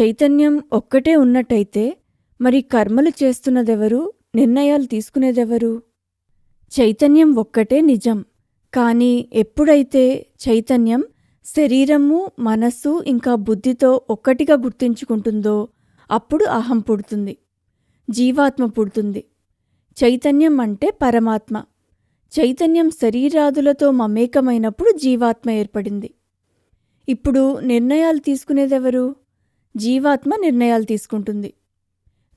చైతన్యం ఒక్కటే ఉన్నట్టయితే మరి కర్మలు చేస్తున్నదెవరు? నిర్ణయాలు తీసుకునేదెవరు? చైతన్యం ఒక్కటే నిజం. కానీ ఎప్పుడైతే చైతన్యం శరీరము మనస్సు ఇంకా బుద్ధితో ఒక్కటిగా గుర్తించుకుంటుందో అప్పుడు అహం పుడుతుంది. జీవాత్మ పుడుతుంది. చైతన్యం అంటే పరమాత్మ. చైతన్యం శరీరాదులతో మమేకమైనప్పుడు జీవాత్మ ఏర్పడింది. ఇప్పుడు నిర్ణయాలు తీసుకునేదెవరు? జీవాత్మ నిర్ణయాలు తీసుకుంటుంది.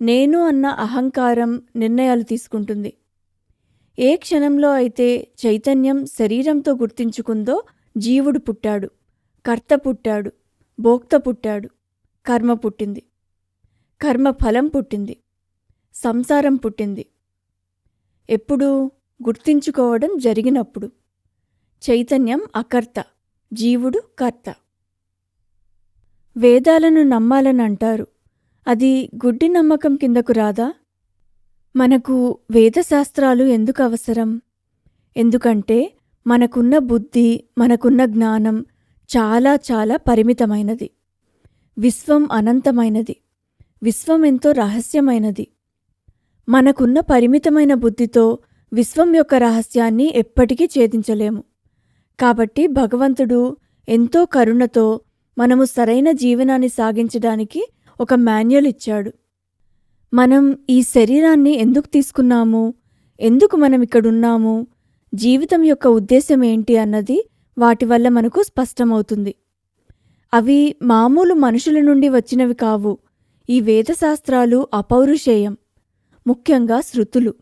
నేను అన్న అహంకారం నిర్ణయాలు తీసుకుంటుంది. ఏ క్షణంలో అయితే చైతన్యం శరీరంతో గుర్తించుకుందో జీవుడు పుట్టాడు. కర్త పుట్టాడు. భోక్త పుట్టాడు. కర్మ పుట్టింది. కర్మ ఫలం పుట్టింది. సంసారం పుట్టింది. ఎప్పుడు గుర్తించుకోవడం జరిగినప్పుడు. చైతన్యం అకర్త. జీవుడు కర్త. వేదాలను నమ్మాలని అంటారు అది గుడ్డి నమ్మకం కిందకు రాదా? మనకు వేదశాస్త్రాలు ఎందుకు అవసరం? ఎందుకంటే మనకున్న బుద్ధి మనకున్న జ్ఞానం చాలా చాలా పరిమితమైనది. విశ్వం అనంతమైనది. విశ్వం ఎంతో రహస్యమైనది. మనకున్న పరిమితమైన బుద్ధితో విశ్వం యొక్క రహస్యాన్ని ఎప్పటికీ ఛేదించలేము. కాబట్టి భగవంతుడు ఎంతో కరుణతో మనము సరైన జీవనాన్ని సాగించడానికి ఒక మాన్యువల్ ఇచ్చాడు. మనం ఈ శరీరాన్ని ఎందుకు తీసుకున్నాము? ఎందుకు మనం ఇక్కడున్నాము? జీవితం యొక్క ఉద్దేశం ఏంటి అన్నది వాటి వల్ల మనకు స్పష్టమవుతుంది. అవి మామూలు మనుషుల నుండి వచ్చినవి కావు. ఈ వేదశాస్త్రాలు అపౌరుషేయం ముఖ్యంగా శృతులు.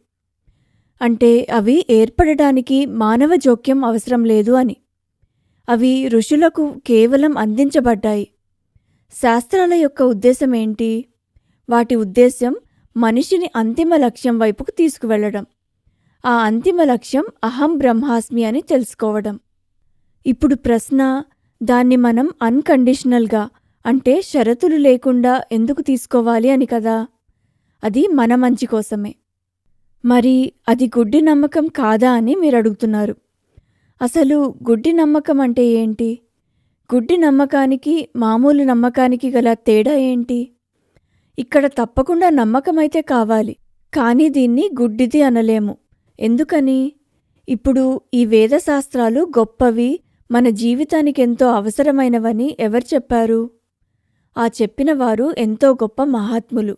అంటే అవి ఏర్పడడానికి మానవ జోక్యం అవసరం లేదు అని. అవి ఋషులకు కేవలం అందించబడ్డాయి. శాస్త్రాల యొక్క ఉద్దేశం ఏంటి? వాటి ఉద్దేశం మనిషిని అంతిమ లక్ష్యం వైపుకు తీసుకువెళ్ళడం ఆ అంతిమ లక్ష్యం అహం బ్రహ్మాస్మి అని తెలుసుకోవడం. ఇప్పుడు ప్రశ్న దాన్ని మనం అన్కండిషనల్గా అంటే షరతులు లేకుండా ఎందుకు తీసుకోవాలి అని కదా? అది మన మంచి కోసమే. మరి అది గుడ్డి నమ్మకం కాదా అని మీరు అడుగుతున్నారు. అసలు గుడ్డి నమ్మకం అంటే ఏంటి? గుడ్డి నమ్మకానికి మామూలు నమ్మకానికి గల తేడా ఏంటి? ఇక్కడ తప్పకుండా నమ్మకమైతే కావాలి కానీ దీన్ని గుడ్డిది అనలేము. ఎందుకని? ఇప్పుడు ఈ వేదశాస్త్రాలు గొప్పవి మన జీవితానికి ఎంతో అవసరమైనవని ఎవరు చెప్పారు? ఆ చెప్పిన వారు ఎంతో గొప్ప మహాత్ములు.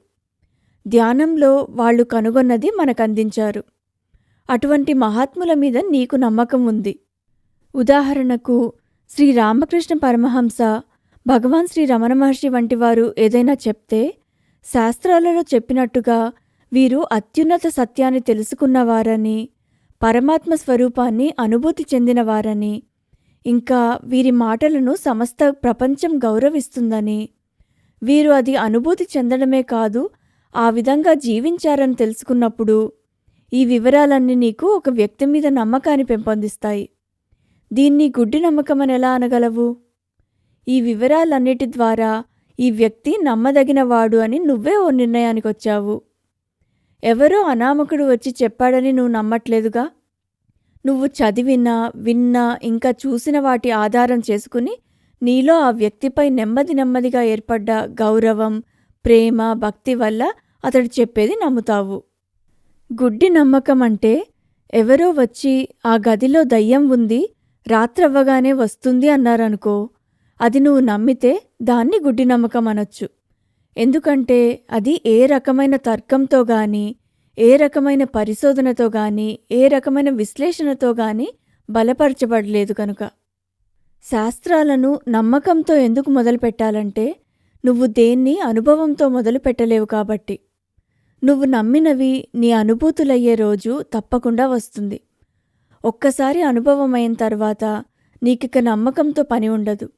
ధ్యానంలో వాళ్ళు కనుగొన్నది మనకందించారు. అటువంటి మహాత్ముల మీద నీకు నమ్మకం ఉంది. ఉదాహరణకు శ్రీ రామకృష్ణ పరమహంస భగవాన్ శ్రీ రమణ మహర్షి వంటి వారు ఏదైనా చెప్తే శాస్త్రాలలో చెప్పినట్టుగా వీరు అత్యున్నత సత్యాన్ని తెలుసుకున్నవారని పరమాత్మ స్వరూపాన్ని అనుభూతి చెందినవారని ఇంకా వీరి మాటలను సమస్త ప్రపంచం గౌరవిస్తుందని. వీరు అది అనుభూతి చెందడమే కాదు ఆ విధంగా జీవించారని తెలుసుకున్నప్పుడు ఈ వివరాలన్నీ నీకు ఒక వ్యక్తి మీద నమ్మకాన్ని పెంపొందిస్తాయి. దీన్ని గుడ్డి నమ్మకమని ఎలా అనగలవు? ఈ వివరాలన్నిటి ద్వారా ఈ వ్యక్తి నమ్మదగినవాడు అని నువ్వే ఓ నిర్ణయానికి వచ్చావు ఎవరో అనామకుడు వచ్చి చెప్పాడని నువ్వు నమ్మట్లేదుగా? నువ్వు చదివినా విన్నా ఇంకా చూసిన వాటి ఆధారం చేసుకుని నీలో ఆ వ్యక్తిపై నెమ్మది నెమ్మదిగా ఏర్పడ్డ గౌరవం ప్రేమ భక్తి వల్ల అతడు చెప్పేది నమ్ముతావు. గుడ్డి నమ్మకం అంటే ఎవరో వచ్చి ఆ గదిలో దయ్యం ఉంది రాత్రవ్వగానే వస్తుంది అన్నారనుకో అది నువ్వు నమ్మితే దాన్ని గుడ్డి నమ్మకం అనొచ్చు ఎందుకంటే అది ఏ రకమైన తర్కంతో గాని ఏ రకమైన పరిశోధనతో గాని ఏ రకమైన విశ్లేషణతో గాని బలపరచబడలేదు కనుక. శాస్త్రాలను నమ్మకంతో ఎందుకు మొదలుపెట్టాలంటే నువ్వు దేన్ని అనుభవంతో మొదలు పెట్టలేవు కాబట్టి. నువ్వు నమ్మినవి నీ అనుభూతులయ్యే రోజు తప్పకుండా వస్తుంది. ఒక్కసారి అనుభవం అయిన తర్వాత నీకిక నమ్మకంతో పని ఉండదు.